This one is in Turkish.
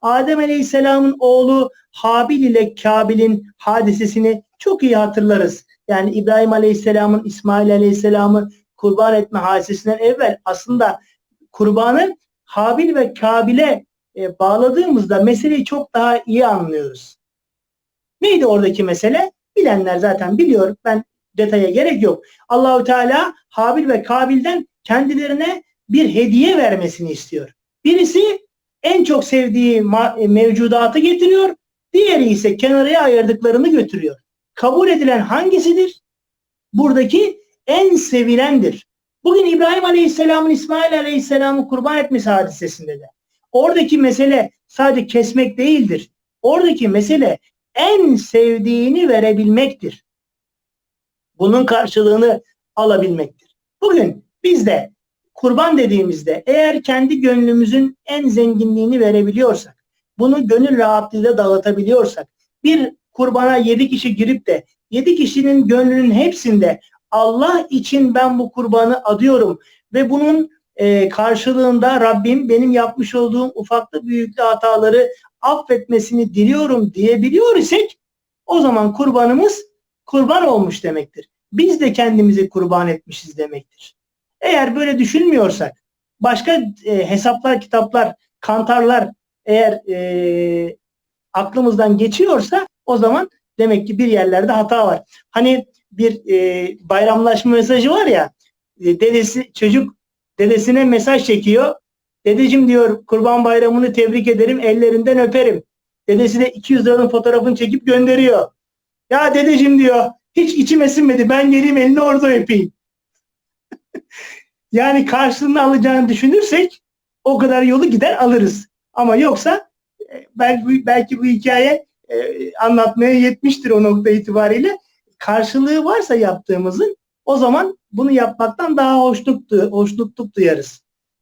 Adem Aleyhisselam'ın oğlu Habil ile Kabil'in hadisesini çok iyi hatırlarız. Yani İbrahim Aleyhisselam'ın İsmail Aleyhisselam'ı kurban etme hadisesinden evvel aslında kurbanı Habil ve Kabil'e e, bağladığımızda meseleyi çok daha iyi anlıyoruz. Neydi oradaki mesele? Bilenler zaten biliyor. Ben detaya gerek yok. Allahü Teala Habil ve Kabil'den kendilerine bir hediye vermesini istiyor. Birisi en çok sevdiği e, mevcudatı getiriyor. Diğeri ise kenarıya ayırdıklarını götürüyor. Kabul edilen hangisidir? Buradaki en sevilendir. Bugün İbrahim Aleyhisselam'ın İsmail Aleyhisselam'ı kurban etmesi hadisesinde de. Oradaki mesele sadece kesmek değildir. Oradaki mesele en sevdiğini verebilmektir. Bunun karşılığını alabilmektir. Bugün biz de kurban dediğimizde eğer kendi gönlümüzün en zenginliğini verebiliyorsak, bunu gönül rahatlığıyla dağıtabiliyorsak, bir kurbana yedi kişi girip de yedi kişinin gönlünün hepsinde Allah için ben bu kurbanı adıyorum ve bunun e, karşılığında Rabbim benim yapmış olduğum ufaklı büyüklü hataları affetmesini diliyorum diyebiliyor isek o zaman kurbanımız kurban olmuş demektir. Biz de kendimizi kurban etmişiz demektir. Eğer böyle düşünmüyorsak başka e, hesaplar, kitaplar, kantarlar eğer e, aklımızdan geçiyorsa o zaman demek ki bir yerlerde hata var. Hani bir e, bayramlaşma mesajı var ya e, dedesi çocuk dedesine mesaj çekiyor. Dedeciğim diyor kurban bayramını tebrik ederim ellerinden öperim. Dedesi de 200 liranın fotoğrafını çekip gönderiyor. Ya dedeciğim diyor hiç içime sinmedi ben geleyim elini orada öpeyim. yani karşılığını alacağını düşünürsek o kadar yolu gider alırız. Ama yoksa e, belki, belki bu hikaye e, anlatmaya yetmiştir o nokta itibariyle. Karşılığı varsa yaptığımızın o zaman bunu yapmaktan daha hoşluk, hoşnutluk duyarız.